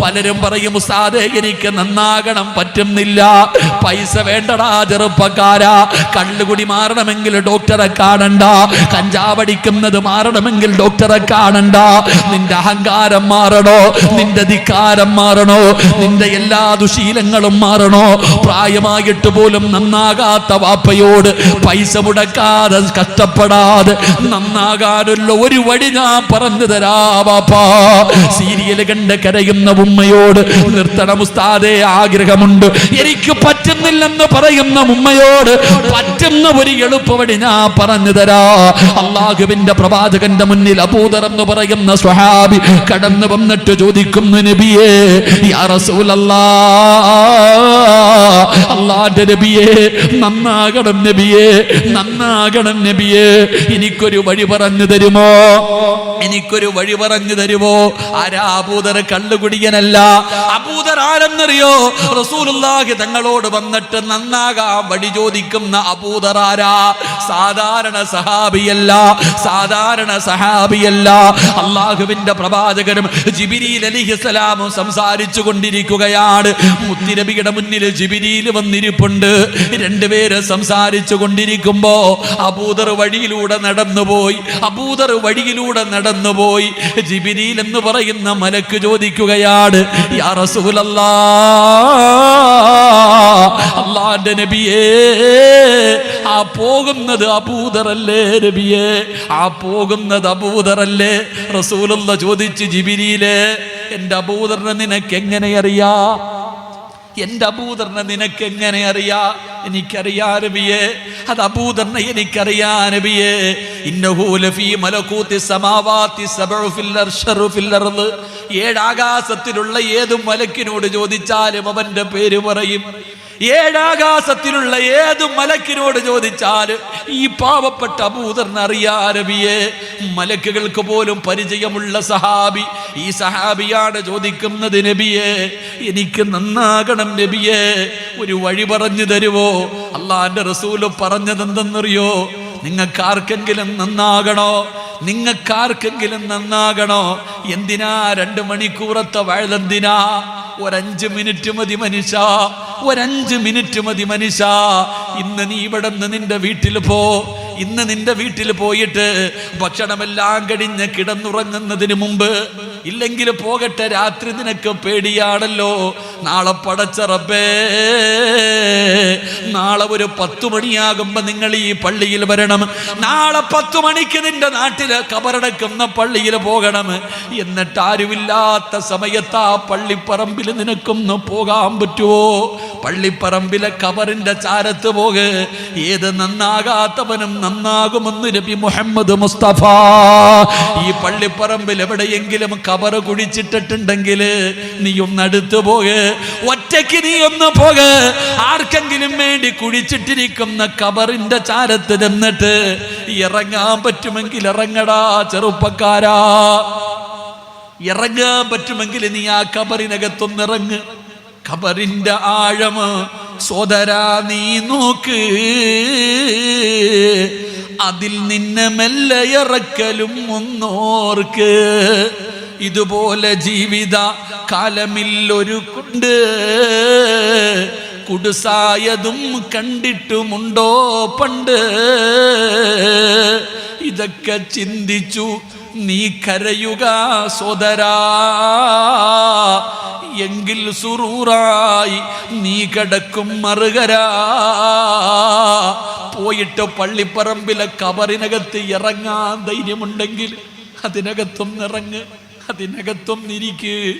പലരും പറയും ഉസ്താദേ എനിക്ക് നന്നാകണം പറ്റുന്നില്ല. പൈസ വേണ്ടടാ ചെറുപ്പക്കാരാ. കള്ളുകുടി മാറണമെങ്കിൽ ഡോക്ടറെ കാണണ്ട. കഞ്ചാവടിക്കുന്നത് മാറണമെങ്കിൽ ഡോക്ടറെ കാണണ്ട. നിന്റെ അഹങ്കാരം മാറണോ? നിന്റെ ധിക്കാരം മാറണോ? നിന്റെ എല്ലാ ദുശീലങ്ങളും മാറണോ? പ്രായമായിട്ട് പോലും നന്നാകാത്ത വാപ്പയോട് പൈസ മുടക്കാതെ കഷ്ടപ്പെടാതെ നന്നാകാനുള്ള ഒരു വഴി ഞാൻ പറഞ്ഞു തരാ വാപ്പാ. സീരിയൽ കണ്ട് കരയുന്ന ഉമ്മയോട് നിർത്തണം ഉസ്താദേ ആഗ്രഹമുണ്ട്. എനിക്ക് പറ്റുന്നില്ലെന്ന് പറയുന്ന ഉമ്മയോട് പറ്റുന്ന ഒരു എളുപ്പവടി ഞാൻ പറഞ്ഞു തരാ. അള്ളാഹുവിന്റെ പ്രവാചകന്റെ മുന്നിൽ അബൂദർ എന്ന് പറയുന്ന സ്വഹാബി കടന്നു വന്നിട്ട് ചോദിക്കുന്നു നബിയേ അള്ളാന്റെ നബിയേ നന്നാകണം നബിയേ നന്നാകണം നബിയേ. എനിക്കൊരു വഴി പറഞ്ഞു തരുമോ? എനിക്കൊരു വഴി പറഞ്ഞു തരുമോ? ആരാ അബൂദർ കള്ളുകുടിയനല്ല അബൂദർ ആരെന്നറിയോ റസൂലുള്ളാഹി തങ്ങളോട് വന്നിട്ട് നന്നാകാൻ വഴി ചോദിക്കുന്ന അബൂദർ ആരാ സാധാരണ സഹാബിയല്ല സാധാരണ സഹാബിയല്ല. അള്ളാഹുവിന്റെ പ്രവാചകനും ജിബിരിയിൽ അലിഹിസ്സലാമും സംസാരിച്ചു കൊണ്ടിരിക്കുകയാണ്. മുത്തിനബിയുടെ മുന്നിൽ ജിബിരിയിൽ വന്നിരിപ്പുണ്ട്. രണ്ടുപേര് സംസാരിച്ചു കൊണ്ടിരിക്കുമ്പോ അബൂദർ വഴിയിലൂടെ നടന്നുപോയി അബൂദർ വഴിയിലൂടെ നടന്നുപോയി ജിബിരിയിൽ എന്ന് പറയുന്ന മലക്ക് ചോദിക്കുകയാണ് റസൂലല്ലാ അള്ളാന്റെ നബിയേ ആ പോകുന്നത് അബൂദറല്ലേ നബിയേ? ആ പോകുന്നത് അബൂദറല്ലേ? റസൂലുള്ള ചോദിച്ച് ജിബിരിയിലെ എന്റെ അബൂദറിനെ നിനക്ക് എങ്ങനെ അറിയാ? എന്റെ അബൂദറിനെ നിനക്ക് എങ്ങനെ അറിയാ? എനിക്കറിയാ നബിയേ. അത് അബൂദറിനെ എനിക്കറിയാ നബിയേ. ഏഴാകാശത്തിലുള്ള ഏതും മലക്കിനോട് ചോദിച്ചാലും അവന്റെ പേര് പറയും. ഏഴാകാശത്തിലുള്ള ഏത് മലക്കിനോട് ചോദിച്ചാൽ ഈ പാവപ്പെട്ട അറിയാ നബിയെ മലക്കുകൾക്ക് പോലും പരിചയമുള്ള സഹാബി ഈ സഹാബിയാണ് ചോദിക്കുന്നത് നബിയെ. എനിക്ക് നന്നാകണം നബിയെ. ഒരു വഴി പറഞ്ഞു തരുവോ? അള്ളാന്റെ റസൂൽ പറഞ്ഞതെന്തെന്നറിയോ? നിങ്ങൾക്കാർക്കെങ്കിലും നന്നാകണോ? നിങ്ങൾക്കാർക്കെങ്കിലും നന്നാകണോ? എന്തിനാ രണ്ട് മണിക്കൂറത്തെ വഴുതെന്തിനാ ഒരഞ്ച് മിനിറ്റ് മതി മനുഷ്യ. ഒരഞ്ച് മിനിറ്റ് മതി മനുഷ്യ. ഇന്ന് നീ ഇവിടെ നിന്ന് നിന്റെ വീട്ടിൽ പോ. ഇന്ന് നിന്റെ വീട്ടിൽ പോയിട്ട് ഭക്ഷണമെല്ലാം കഴിഞ്ഞ് കിടന്നുറങ്ങുന്നതിന് മുമ്പ് ഇല്ലെങ്കിൽ പോകട്ടെ രാത്രി നിനക്ക് പേടിയാണല്ലോ. നാളെ പടച്ച റബ്ബേ നാളെ ഒരു പത്തു മണിയാകുമ്പോ നിങ്ങൾ ഈ പള്ളിയിൽ വരണം. നാളെ പത്തു മണിക്ക് നിന്റെ നാട്ടിൽ കബറടക്കുന്ന പള്ളിയിൽ പോകണം. എന്നിട്ട് ആരുമില്ലാത്ത സമയത്ത് ആ പള്ളിപ്പറമ്പിൽ നിനക്കൊന്ന് പോകാൻ പറ്റുമോ പള്ളിപ്പറമ്പിലെ കബറിന്റെ ചാരത്ത് പോക്. ഏത് നന്നാകാത്തവനും നന്നാകുമെന്ന് നബി മുഹമ്മദ് മുസ്തഫ. ഈ പള്ളിപ്പറമ്പിൽ എവിടെയെങ്കിലും കബറ് കുഴിച്ചിട്ടിട്ടുണ്ടെങ്കിൽ നീ ഒന്ന് പോക്. ഒറ്റയ്ക്ക് നീ ഒന്ന് പോക. ആർക്കെങ്കിലും വേണ്ടി കുഴിച്ചിട്ടിരിക്കുന്ന കബറിന്റെ ചാരത്ത് ചെന്നിട്ട് ഇറങ്ങാൻ പറ്റുമെങ്കിൽ ഇറങ്ങടാ ചെറുപ്പക്കാരാ. ഇറങ്ങാൻ പറ്റുമെങ്കിൽ നീ ആ കബറിനകത്തൊന്നിറങ്ങ് കബറിന്റെ ആഴം സോദരാ നീ നോക്ക്. അതിൽ നിന്നെ മെല്ലെ ഇറക്കലും ഒന്നോർക്ക്. ഇതുപോലെ ജീവിത കാലമില്ലൊരു കൊണ്ട് കുടുസായതും കണ്ടിട്ടുമുണ്ടോ പണ്ട്. ഇതൊക്കെ ചിന്തിച്ചു നീ കരയുക സോദരാ. എങ്കിൽ സുറൂറായി നീ കടക്കും മറുകരാ. പോയിട്ട് പള്ളിപ്പറമ്പിലെ കബറിനകത്ത് ഇറങ്ങാൻ ധൈര്യമുണ്ടെങ്കിൽ അതിനകത്തും ഇറങ്ങ്. അതിനകത്തൊന്ന് നിരിക്ക്.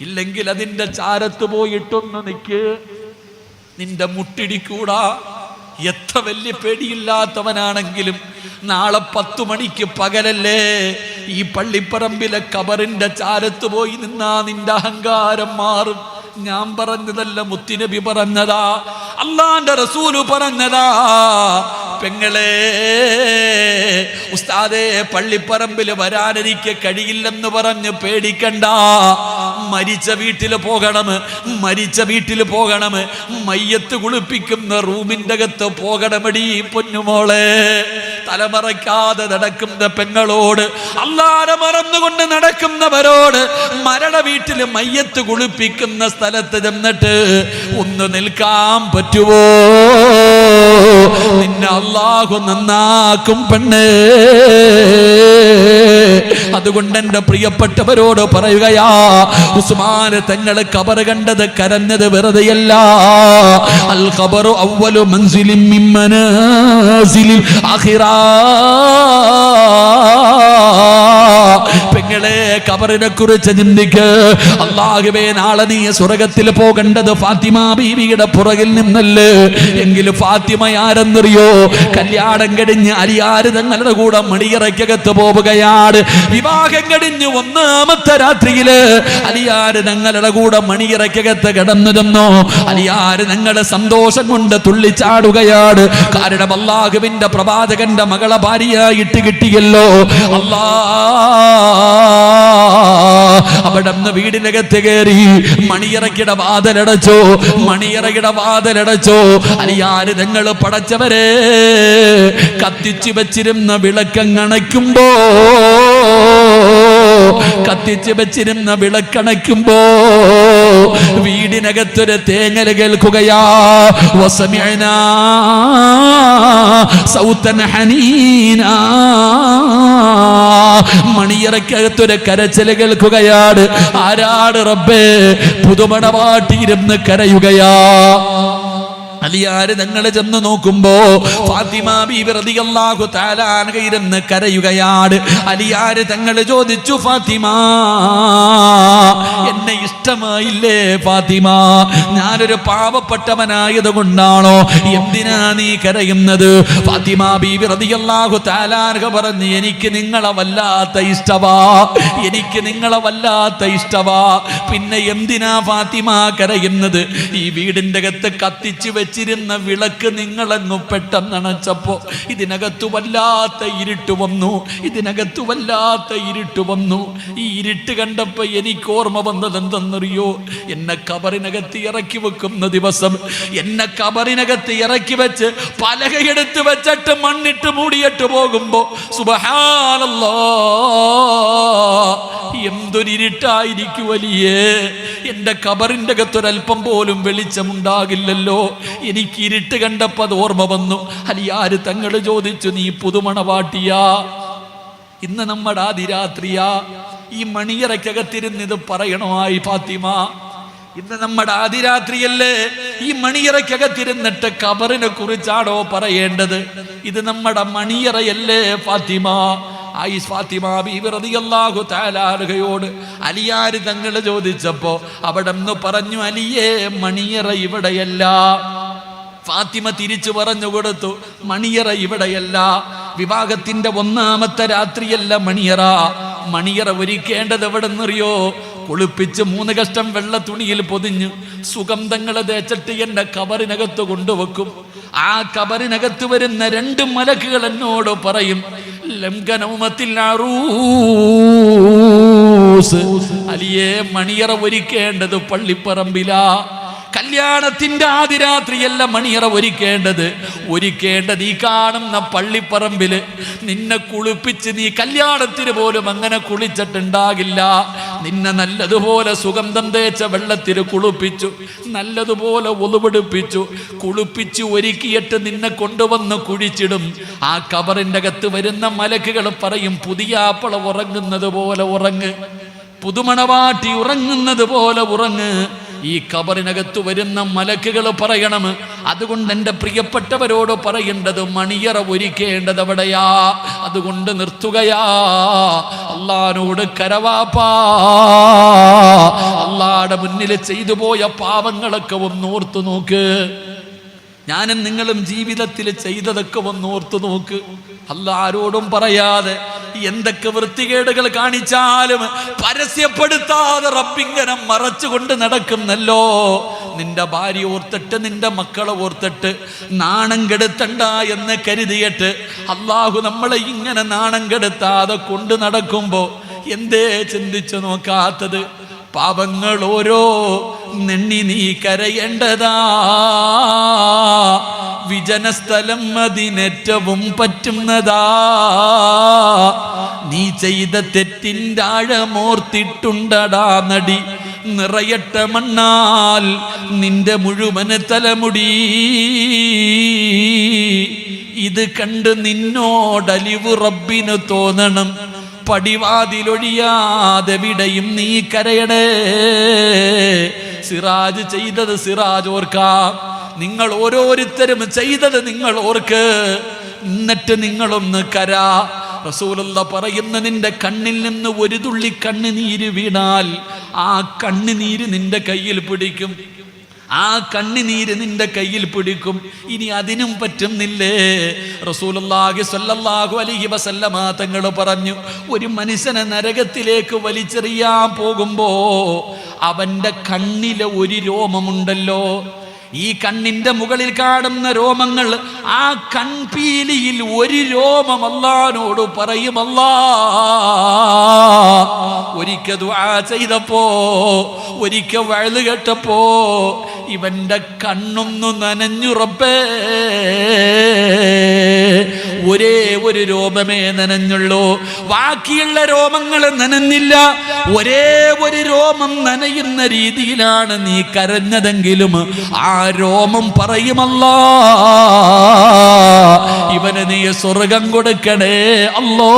ഇല്ലെങ്കിൽ അതിന്റെ ചാരത്ത് പോയിട്ടൊന്ന് നിൽക്ക് നിന്റെ മുട്ടിടിക്കൂടാ. എത്ര വലിയ പേടിയില്ലാത്തവനാണെങ്കിലും നാളെ പത്തു മണിക്ക് പകലല്ലേ ഈ പള്ളിപ്പറമ്പിലെ കബറിന്റെ ചാരത്ത് പോയി നിന്നാ നിന്റെ അഹങ്കാരം മാറും. ഞാൻ പറഞ്ഞതല്ല മുത്തിനബി പറഞ്ഞതാ. അള്ളാന്റെ റസൂൽ പറഞ്ഞതാ. പെങ്ങളെ ഉസ്താദേ പള്ളിപ്പറമ്പിൽ വരാനെനിക്ക് കഴിയില്ലെന്ന് പറഞ്ഞ് പേടിക്കണ്ട. മരിച്ച വീട്ടിൽ പോകണം മരിച്ച വീട്ടിൽ പോകണം മയ്യത്ത് കുളിപ്പിക്കുന്ന റൂമിന്റെ അകത്ത് പോകണമടി പൊന്നുമോളെ. തലമറയ്ക്കാതെ നടക്കുന്ന പെങ്ങളോട് അല്ലാതെ മറന്നുകൊണ്ട് നടക്കുന്നവരോട് മരണ വീട്ടിൽ മയ്യത്ത് കുളിപ്പിക്കുന്ന സ്ഥലത്ത് ചെന്നിട്ട് ഒന്ന് നിൽക്കാൻ പറ്റുമോ നിന്നെ അള്ളാഹു നന്നാക്കും പെണ്ണേ. അതുകൊണ്ട് എന്റെ പ്രിയപ്പെട്ടവരോട് പറയുകയാ ഉസ്മാന് തങ്ങൾ കബർ കണ്ടത് കരഞ്ഞത് വെറുതെയല്ല. അൽ ഖബറു അവലു മൻസിലിൻ മിമ്മനാസിലിൽ അഖിറാ. പെങ്ങളെ കബറിനെ കുറിച്ച് ചിന്തിക്ക്. അള്ളാഹുവേ നാളെ നീ സ്വർഗത്തിൽ പോകേണ്ടത് ഫാത്തിമ ബീവിയുടെ പുറകിൽ നിന്നല്ലേ? എങ്കിലും ഫാത്തിമ ആരെന്നറിയോ? കല്യാണം കഴിഞ്ഞ് അരിയാര് തങ്ങളുടെ കൂടെ മണിയറയ്ക്കകത്ത് പോവുകയാണ്. വിവാഹം കഴിഞ്ഞ് ഒന്നാമത്തെ രാത്രിയിൽ അലിയാര് തങ്ങളുടെ കൂടെ മണിയറയ്ക്കകത്ത് തന്നോ അലിയാര് ഞങ്ങളുടെ സന്തോഷം കൊണ്ട് തുള്ളിച്ചാടുകയാണ്. കാരണം അള്ളാഹുവിന്റെ പ്രവാചകന്റെ മകളെ ഭാര്യയായിട്ട് കിട്ടിയല്ലോ. അല്ലാ അവിടെ വീടിനകത്ത് കയറി മണിയറക്കിട വാതിലടച്ചോ മണിയറകിട വാതിലടച്ചോ. അലിയാര് നിങ്ങൾ പടച്ചവരെ കത്തിച്ചു വെച്ചിരുന്ന വിളക്കങ്ങണയ്ക്കുമ്പോ കത്തിച്ചു വെച്ചിരുന്ന വിളക്കണയ്ക്കുമ്പോ വീടിനകത്തൊരു തേങ്ങൽ കേൾക്കുകയാ. സൗത്തൻ ഹനീനാ. മണിയറക്കകത്തൊരു കരച്ചിൽ കേൾക്കുകയാണ്. ആരാട് റബ്ബേ പുതുമണവാട്ടിയിരുന്ന് കരയുകയാ. അലിയാര് ഞങ്ങൾ ചെന്ന് നോക്കുമ്പോ ഫാത്തിമ ബീബി റളിയല്ലാഹു തആല അൻഹ കരയുകയാണ്. അലിയാര് തങ്ങൾ ചോദിച്ചു ഫാത്തിമ എന്നെ ഇഷ്ടമായില്ലേ ഫാത്തിമ? ഞാനൊരു പാവപ്പെട്ടവനായത് കൊണ്ടാണോ? എന്തിനാ നീ കരയുന്നത്? ഫാത്തിമ ബീബിറതിയല്ലാഹു തആല പറഞ്ഞു എനിക്ക് നിങ്ങളെ വല്ലാത്ത ഇഷ്ടവാ. എനിക്ക് നിങ്ങളെ വല്ലാത്ത ഇഷ്ടവാ. പിന്നെ എന്തിനാ ഫാത്തിമ കരയുന്നത്? ഈ വീടിന്റെ അകത്ത് കത്തിച്ചു വെച്ചിരുന്ന വിളക്ക് നിങ്ങളെങ്ങു പെട്ടെന്ന് ഇതിനകത്തു വല്ലാത്ത ഇരുട്ട് വന്നു. ഇതിനകത്തു വല്ലാത്ത ഇരുട്ട് വന്നു. ഈ ഇരുട്ട് കണ്ടപ്പോ എനിക്ക് ഓർമ്മ വന്നത് എന്തെന്നറിയോ? എന്നെ കബറിനകത്ത് ഇറക്കി വെക്കുന്ന ദിവസം എന്നെ കബറിനകത്ത് ഇറക്കി വെച്ച് പലകയെടുത്ത് വെച്ചിട്ട് മണ്ണിട്ട് മൂടിയിട്ട് പോകുമ്പോ സുബഹാനല്ലോ എന്തൊരിരുട്ടായിരിക്കും വലിയ. എന്റെ കബറിന്റെ അകത്തൊരൽപ്പം പോലും വെളിച്ചമുണ്ടാകില്ലല്ലോ. എനിക്ക് ഇരുട്ട് കണ്ടപ്പോ അത് ഓർമ്മ വന്നു. അലിയാര് തങ്ങൾ ചോദിച്ചു നീ പുതുമണവാട്ടിയാ? ഇന്ന് നമ്മുടെ ആദിരാത്രിയാ. ഈ മണിയറയ്ക്കകത്തിരുന്ന് ഇത് പറയണമായി ഫാത്തിമ? ഇന്ന് നമ്മുടെ ആദിരാത്രിയല്ലേ? ഈ മണിയറയ്ക്കകത്തിരുന്നിട്ട് കബറിനെ കുറിച്ചാണോ പറയേണ്ടത്? ഇത് നമ്മുടെ മണിയറയല്ലേ ഫാത്തിമ? ആയി ഫാത്തിമ തആല അൻഹയോട് അലിയാര് തങ്ങൾ ചോദിച്ചപ്പോ അവിടെ നിന്ന് പറഞ്ഞു അലിയേ മണിയറ ഇവിടെയല്ല. ഫാത്തിമ തിരിച്ചു പറഞ്ഞു കൊടുത്തു മണിയറ ഇവിടെയല്ല വിവാഹത്തിന്റെ ഒന്നാമത്തെ രാത്രിയല്ല മണിയറ. മണിയറ ഒരുക്കേണ്ടത് എവിടെന്നറിയോ? കുളിപ്പിച്ച് മൂന്ന് കഷ്ടം വെള്ള തുണിയിൽ പൊതിഞ്ഞ് സുഗന്ധങ്ങളെ തേച്ചിട്ട് എന്റെ കബറിനകത്ത് കൊണ്ടുവെക്കും. ആ കബറിനകത്ത് വരുന്ന രണ്ട് മലക്കുകൾ എന്നോട് പറയും ലംഘനവുമത്തിൽ അലിയെ മണിയറ ഒരുക്കേണ്ടത് പള്ളിപ്പറമ്പിലാ. കല്യാണത്തിന്റെ ആദിരാത്രിയല്ല മണിയറ ഒരുക്കേണ്ടത്. ഒരുക്കേണ്ടത് ഈ കാണുന്ന പള്ളിപ്പറമ്പിൽ. നിന്നെ കുളിപ്പിച്ച് നീ കല്യാണത്തിന് പോലും അങ്ങനെ കുളിച്ചിട്ടുണ്ടാകില്ല. നിന്നെ നല്ലതുപോലെ സുഗന്ധം തേച്ച വെള്ളത്തിൽ കുളിപ്പിച്ചു. നല്ലതുപോലെ ഒതുപിടിപ്പിച്ചു കുളിപ്പിച്ച് ഒരുക്കിയിട്ട് നിന്നെ കൊണ്ടുവന്ന് കുഴിച്ചിടും. ആ കബറിന്റെ അകത്ത് വരുന്ന മലക്കുകൾ പറയും പുതിയ ആപ്പള ഉറങ്ങുന്നത് പോലെ ഉറങ്ങ്. പുതുമണവാട്ടി ഉറങ്ങുന്നത് പോലെ ഉറങ്ങ്. ഈ കബറിനകത്ത് വരുന്ന മലക്കുകൾ പറയണം. അതുകൊണ്ട് എന്റെ പ്രിയപ്പെട്ടവരോട് പറയേണ്ടത് മണിയറ ഒരുക്കേണ്ടത് എവിടെയാ അതുകൊണ്ട് നിർത്തുകയാ. അള്ളാനോട് കരവാപ്പാ. അള്ളാടെ മുന്നിൽ ചെയ്തു പോയ പാവങ്ങളൊക്കെ ഒന്ന് ഓർത്തു നോക്ക്. ഞാനും നിങ്ങളും ജീവിതത്തിൽ ചെയ്തതൊക്കെ ഒന്ന് ഓർത്തു നോക്ക്. അല്ല ആരോടും പറയാതെ എന്തൊക്കെ വൃത്തികേടുകൾ കാണിച്ചാലും പരസ്യപ്പെടുത്താതെ റബ്ബിങ്ങനെ മറച്ചുകൊണ്ട് നടക്കുന്നല്ലോ. നിന്റെ ഭാര്യ ഓർത്തിട്ട് നിന്റെ മക്കളെ ഓർത്തിട്ട് നാണം കെടുത്തണ്ട എന്ന് കരുതിയിട്ട് അള്ളാഹു നമ്മളെ ഇങ്ങനെ നാണം കെടുത്താതെ കൊണ്ട് നടക്കുമ്പോ എന്തേ ചിന്തിച്ചു നോക്കാത്തത്? പാപങ്ങൾ ഓരോ നെണ്ണി നീ കരയേണ്ടതാ. വിജനസ്ഥലം അതിനേറ്റവും പറ്റുന്നതാ. നീ ചെയ്ത തെറ്റിന്റെ ആഴമോർത്തിട്ടുണ്ടടാ നടി. നിറയട്ട മണ്ണാൽ നിന്റെ മുഴുവൻ തലമുടി. ഇത് കണ്ട് നിന്നോടലിവ് റബ്ബിന് തോന്നണം. പടിവാതിലൊഴിയാതെ വിടയും നീ കരയണേ. സിറാജ് ചെയ്തത് സിറാജ് ഓർക്കാം. നിങ്ങൾ ഓരോരുത്തരും ചെയ്തത് നിങ്ങൾ ഓർക്ക്. എന്നിട്ട് നിങ്ങളൊന്ന് കരാ. റസൂലുള്ള പറയുന്ന നിന്റെ കണ്ണിൽ നിന്ന് ഒരു തുള്ളി കണ്ണുനീര് വീണാൽ ആ കണ്ണുനീര് നിന്റെ കയ്യിൽ പിടിക്കും. ആ കണ്ണുനീര് നിന്റെ കയ്യിൽ പിടിക്കും. ഇനി അതിനും പറ്റുന്നില്ലേ. റസൂലുള്ളാഹി സ്വല്ലല്ലാഹു അലൈഹി വസല്ലമ തങ്ങൾ പറഞ്ഞു ഒരു മനുഷ്യനെ നരകത്തിലേക്ക് വലിച്ചെറിയാൻ പോകുമ്പോ അവന്റെ കണ്ണിലെ ഒരു രോമമുണ്ടല്ലോ. ഈ കണ്ണിന്റെ മുകളിൽ കാണുന്ന രോമങ്ങൾ ആ കൺപീലിയിൽ ഒരു രോമം അല്ലാനോട് പറയുമല്ലാ ഒരിക്കൽ ദുആ ചെയ്തപ്പോ ഒരിക്കൽ വഴുതു കേട്ടപ്പോ ഇവന്റെ കണ്ണൊന്നു നനഞ്ഞു റബ്ബേ. ഒരേ ഒരു രോമമേ നനഞ്ഞുള്ളൂ. ബാക്കിയുള്ള രോമങ്ങൾ നനഞ്ഞില്ല. ഒരേ ഒരു രോമം നനയുന്ന രീതിയിലാണ് നീ കരഞ്ഞതെങ്കിലും ആ രോമം പറയുമല്ല. ഇവന് നീ സ്വർഗം കൊടുക്കണേ അല്ലോ.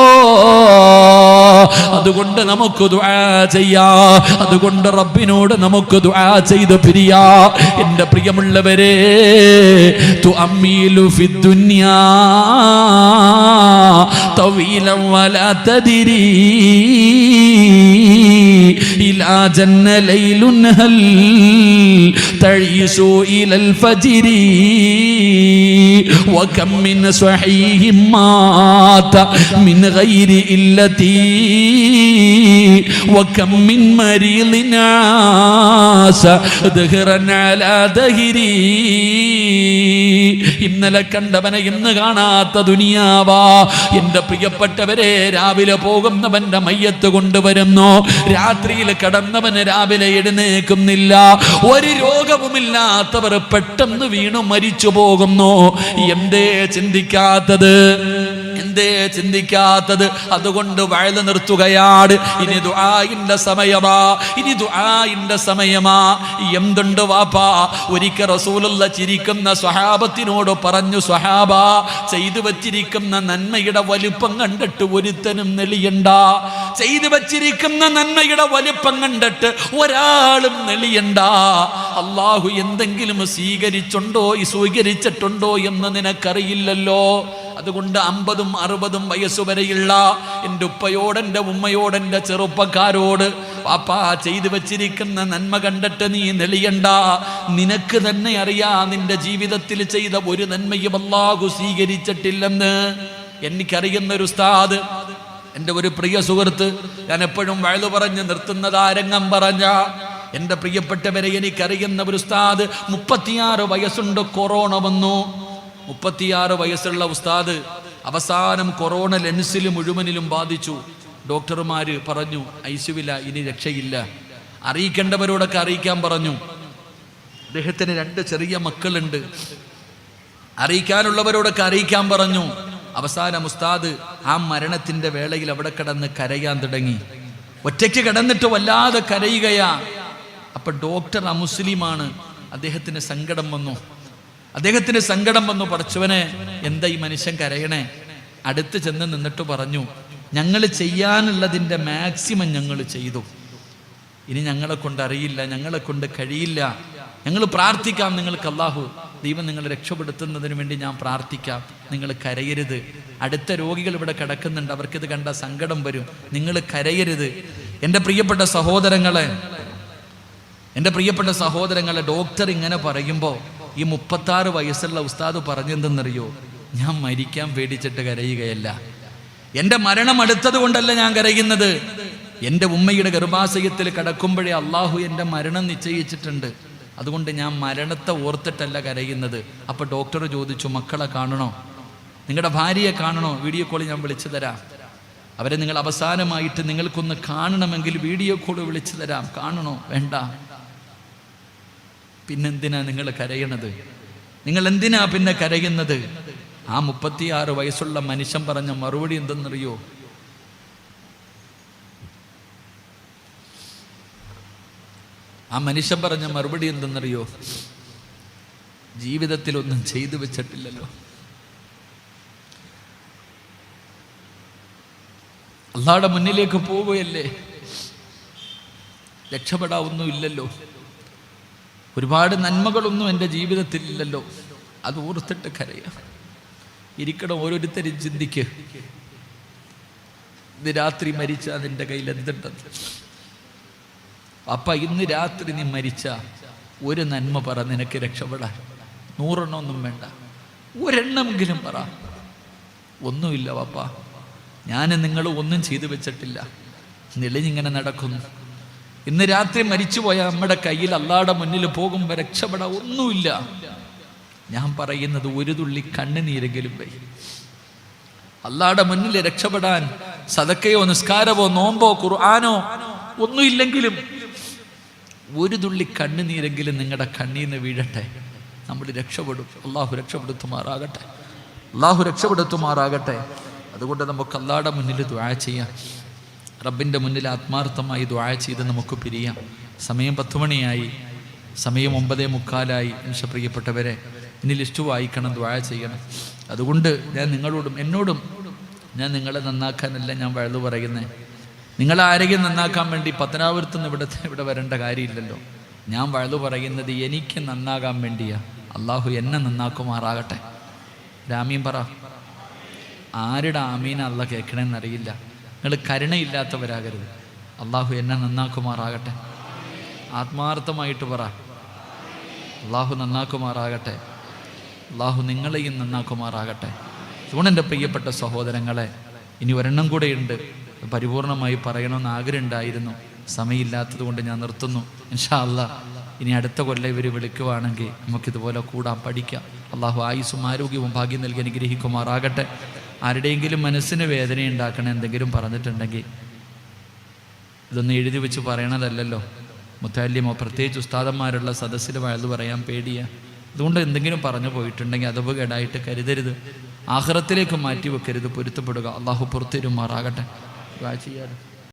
അതുകൊണ്ട് നമുക്ക് ദുആ ചെയ്യാ. അതുകൊണ്ട് റബ്ബിനോട് നമുക്ക് ദുആ ചെയ്ത് പിരിയാ. എൻ്റെ പ്രിയമുള്ളവരെ തു അമ്മീലു ഫിദ്ദുന്യാ طويلا ولا تدري إلى جن ليل هل تعيش إلى الفجر وكم من صحيح مات من غير إلتي وكم من مريض عاش ഹാസ ഇന്നലെ കണ്ടവനെ ഇന്ന് കാണാത്ത ദുനിയാവാ. എന്റെ പ്രിയപ്പെട്ടവരെ രാവിലെ പോകുന്നവന്റെ മയ്യത്ത് കൊണ്ടുവരുന്നു. രാത്രിയിൽ കടന്നവന് രാവിലെ എഴുന്നേക്കുന്നില്ല ഒരു രോഗവുമില്ലാത്തവർ പെട്ടെന്ന് വീണു മരിച്ചു പോകുന്നു. എന്തേ ചിന്തിക്കാത്തത്? എന്തേ ചിന്തിക്കാത്തത്? അതുകൊണ്ട് വയൽ നിർത്തുകയാണ്. ഇനി ദുആയിന്റെ സമയമാ? ഇനി ദുആയിന്റെ സമയമാ? എന്തുണ്ട് വാപ്പാ? ഒരിക്കൽ റസൂലുള്ള ചിരിക്കുന്ന സ്വഹാബത്തിനോട് പറഞ്ഞു സ്വഹാബ ചെയ്തു വച്ചിരിക്കുന്ന നന്മയുടെ വലിപ്പം കണ്ടിട്ട് ഒരുത്തനും നെളിയണ്ട. ചെയ്തു വച്ചിരിക്കുന്ന നന്മയുടെ വലിപ്പം കണ്ടിട്ട് ഒരാളും നെളിയണ്ട. അള്ളാഹു എന്തെങ്കിലും സ്വീകരിച്ചുണ്ടോ? സ്വീകരിച്ചിട്ടുണ്ടോ എന്ന് നിനക്കറിയില്ലല്ലോ. അതുകൊണ്ട് അമ്പതും അറുപതും വയസ്സ് വരെയുള്ള എന്റെ ഉപ്പയോട് എന്റെ ഉമ്മയോട് എന്റെ ചെറുപ്പക്കാരോട് പാപ്പാ ചെയ്തു വച്ചിരിക്കുന്ന നന്മ കണ്ടിട്ട് നീ നെളിയണ്ട. നിനക്ക് തന്നെ അറിയാ നിന്റെ ജീവിതത്തിൽ ചെയ്ത ഒരു നന്മയും അല്ലാഹു സ്വീകരിച്ചിട്ടില്ലെന്ന്. എനിക്കറിയുന്ന ഒരു ഉസ്താദ് എന്റെ ഒരു പ്രിയ സുഹൃത്ത് ഞാൻ എപ്പോഴും വഴുതു പറഞ്ഞ് നിർത്തുന്നത് ആരംഗം പറഞ്ഞ. എന്റെ പ്രിയപ്പെട്ടവരെ എനിക്കറിയുന്ന ഒരു ഉസ്താദ് മുപ്പത്തിയാറ് വയസ്സുണ്ട് കൊറോണ വന്നു. മുപ്പത്തിയാറ് വയസ്സുള്ള ഉസ്താദ് അവസാനം കൊറോണ ലെൻസിൽ മുഴുവനിലും ബാധിച്ചു. ഡോക്ടർമാര് പറഞ്ഞു ഐസുവില്ല ഇനി രക്ഷയില്ല. അറിയിക്കേണ്ടവരോടൊക്കെ അറിയിക്കാൻ പറഞ്ഞു. അദ്ദേഹത്തിന് രണ്ട് ചെറിയ മക്കളുണ്ട്. അറിയിക്കാനുള്ളവരോടൊക്കെ അറിയിക്കാൻ പറഞ്ഞു. അവസാനം ഉസ്താദ് ആ മരണത്തിന്റെ വേളയിൽ അവിടെ കിടന്ന് കരയാൻ തുടങ്ങി. ഒറ്റയ്ക്ക് കിടന്നിട്ട് വല്ലാതെ കരയുകയാ. അപ്പൊ ഡോക്ടർ അമുസ്ലിമാണ്. അദ്ദേഹത്തിന് സങ്കടം വന്നു. അദ്ദേഹത്തിന് സങ്കടം വന്നു പറച്ചവനെ എന്താ ഈ മനുഷ്യൻ കരയണേ? അടുത്ത് ചെന്ന് നിന്നിട്ട് പറഞ്ഞു ഞങ്ങൾ ചെയ്യാനുള്ളതിന്റെ മാക്സിമം ഞങ്ങൾ ചെയ്തു. ഇനി ഞങ്ങളെ കൊണ്ട് അറിയില്ല ഞങ്ങളെ കൊണ്ട് കഴിയില്ല. ഞങ്ങൾ പ്രാർത്ഥിക്കാം നിങ്ങൾക്ക് അള്ളാഹു ദൈവം നിങ്ങൾ രക്ഷപ്പെടുത്തുന്നതിന് വേണ്ടി ഞാൻ പ്രാർത്ഥിക്കാം. നിങ്ങൾ കരയരുത്. അടുത്ത രോഗികൾ ഇവിടെ കിടക്കുന്നുണ്ട്. അവർക്കിത് കണ്ട സങ്കടം വരും. നിങ്ങൾ കരയരുത്. എന്റെ പ്രിയപ്പെട്ട സഹോദരങ്ങളെ എന്റെ പ്രിയപ്പെട്ട സഹോദരങ്ങളെ ഡോക്ടർ ഇങ്ങനെ പറയുമ്പോൾ ഈ മുപ്പത്താറ് വയസ്സുള്ള ഉസ്താദ് പറഞ്ഞെന്തെന്നറിയോ? ഞാൻ മരിക്കാൻ പേടിച്ചിട്ട് കരയുകയല്ല. എന്റെ മരണം അടുത്തത് കൊണ്ടല്ല ഞാൻ കരയുന്നത്. എന്റെ ഉമ്മയുടെ ഗർഭാശയത്തിൽ കിടക്കുമ്പോഴേ അള്ളാഹു എന്റെ മരണം നിശ്ചയിച്ചിട്ടുണ്ട്. അതുകൊണ്ട് ഞാൻ മരണത്തെ ഓർത്തിട്ടല്ല കരയുന്നത്. അപ്പോൾ ഡോക്ടർ ചോദിച്ചു മക്കളെ കാണണോ? നിങ്ങളുടെ ഭാര്യയെ കാണണോ? വീഡിയോ കോൾ ഞാൻ വിളിച്ചു തരാം. അവരെ നിങ്ങൾ അവസാനമായിട്ട് നിങ്ങൾക്കൊന്ന് കാണണമെങ്കിൽ വീഡിയോ കോൾ വിളിച്ചു തരാം. കാണണോ? വേണ്ട. പിന്നെന്തിനാ നിങ്ങൾ കരയണത്? നിങ്ങൾ എന്തിനാ പിന്നെ കരയുന്നത്? ആ മുപ്പത്തിയാറ് വയസ്സുള്ള മനുഷ്യൻ പറഞ്ഞ മറുപടി എന്തെന്നറിയോ? ആ മനുഷ്യൻ പറഞ്ഞ മറുപടി എന്തെന്നറിയോ? ജീവിതത്തിൽ ഒന്നും ചെയ്തു വെച്ചിട്ടില്ലല്ലോ. അള്ളാടെ മുന്നിലേക്ക് പോവുകയല്ലേ? രക്ഷപ്പെടാവുന്നുമില്ലല്ലോ ഒരുപാട് നന്മകളൊന്നും എന്റെ ജീവിതത്തിൽ ഇല്ലല്ലോ അത് ഓർത്തിട്ട് കരയാം. ഇരിക്കണം ഓരോരുത്തരും ചിന്തിക്ക്. ഇന്ന് രാത്രി മരിച്ച നിന്റെ കയ്യിൽ എന്തുണ്ടെന്ന്. അപ്പ ഇന്ന് രാത്രി നീ മരിച്ച ഒരു നന്മ പറ നിനക്ക് രക്ഷപ്പെടാൻ. നൂറെണ്ണമൊന്നും വേണ്ട. ഒരെണ്ണമെങ്കിലും പറ. ഒന്നുമില്ല പപ്പ. ഞാൻ നിങ്ങൾ ഒന്നും ചെയ്തു വെച്ചിട്ടില്ല. നിളിഞ്ഞിങ്ങനെ നടക്കുന്നു. ഇന്ന് രാത്രി മരിച്ചുപോയ നമ്മുടെ കയ്യിൽ അള്ളാടെ മുന്നിൽ പോകുമ്പോൾ രക്ഷപ്പെടാൻ ഒന്നുമില്ല. ഞാൻ പറയുന്നത് ഒരു തുള്ളി കണ്ണുനീരെങ്കിലും വൈ. അള്ളാടെ മുന്നിൽ രക്ഷപ്പെടാൻ സതക്കയോ നിസ്കാരമോ നോമ്പോ ഖുർആാനോ ഒന്നുമില്ലെങ്കിലും ഒരു തുള്ളി കണ്ണുനീരെങ്കിലും നിങ്ങളുടെ കണ്ണീന്ന് വീഴട്ടെ. നമ്മൾ രക്ഷപ്പെടും. അള്ളാഹു രക്ഷപ്പെടുത്തുമാറാകട്ടെ. അള്ളാഹു രക്ഷപ്പെടുത്തുമാറാകട്ടെ. അതുകൊണ്ട് നമുക്ക് അള്ളാടെ മുന്നിൽ ദ്വാ ചെയ്യാം. റബ്ബിന്റെ മുന്നിൽ ആത്മാർത്ഥമായി ദ്വാഴ ചെയ്ത് നമുക്ക് പിരിയാം. സമയം പത്ത് മണിയായി. സമയം ഒമ്പതേ മുക്കാലായി. നിമിഷ പ്രിയപ്പെട്ടവരെ ഇനി ലിസ്റ്റ് വായിക്കണം ദ്വാഴ ചെയ്യണം. അതുകൊണ്ട് ഞാൻ നിങ്ങളോടും എന്നോടും ഞാൻ നിങ്ങളെ നന്നാക്കാനല്ല ഞാൻ വഴുതു പറയുന്നത് നിങ്ങളെ ആരെങ്കിലും നന്നാക്കാൻ വേണ്ടി പത്തനാപുരത്ത് നിന്ന് ഇവിടെ ഇവിടെ വരേണ്ട കാര്യമില്ലല്ലോ. ഞാൻ വഴുതു പറയുന്നത് എനിക്ക് നന്നാകാൻ വേണ്ടിയാ. അള്ളാഹു എന്നെ നന്നാക്കുമാറാകട്ടെ. രാമീൻ പറ. ആരുടെ ആമീന അല്ല കേൾക്കണമെന്നറിയില്ല നിങ്ങൾ കരുണയില്ലാത്തവരാകരുത്. അള്ളാഹു എന്നെ നന്നാക്കുമാറാകട്ടെ. ആത്മാർത്ഥമായിട്ട് പറ. അള്ളാഹു നന്നാക്കുമാറാകട്ടെ. അള്ളാഹു നിങ്ങളെയും നന്നാക്കുമാറാകട്ടെ. അതുകൊണ്ട് പ്രിയപ്പെട്ട സഹോദരങ്ങളെ ഇനി ഒരെണ്ണം കൂടെയുണ്ട്. പരിപൂർണമായി പറയണമെന്ന് ആഗ്രഹമുണ്ടായിരുന്നു. സമയമില്ലാത്തത് കൊണ്ട് ഞാൻ നിർത്തുന്നു. ഇൻഷാ അല്ല ഇനി അടുത്ത കൊല്ലം ഇവർ വിളിക്കുവാണെങ്കിൽ നമുക്കിതുപോലെ കൂടാൻ പഠിക്കാം. അള്ളാഹു ആയുസ്സും ആരോഗ്യവും ഭാഗ്യം നൽകി അനുഗ്രഹിക്കുമാറാകട്ടെ. ആരുടെയെങ്കിലും മനസ്സിന് വേദന ഉണ്ടാക്കണ എന്തെങ്കിലും പറഞ്ഞിട്ടുണ്ടെങ്കിൽ ഇതൊന്നും എഴുതി വെച്ച് പറയണതല്ലല്ലോ. മുത്താലിമോ പ്രത്യേകിച്ച് ഉസ്താദന്മാരുള്ള സദസ്സിൽ വയത് പറയാൻ പേടിയാ. അതുകൊണ്ട് എന്തെങ്കിലും പറഞ്ഞു പോയിട്ടുണ്ടെങ്കിൽ അതവ് കേടായിട്ട് കരുതരുത്. ആഹ്റത്തിലേക്ക് മാറ്റി വെക്കരുത് പൊരുത്തപ്പെടുക. അള്ളാഹു പുറത്തിരുമാറാകട്ടെ ചെയ്യാറ്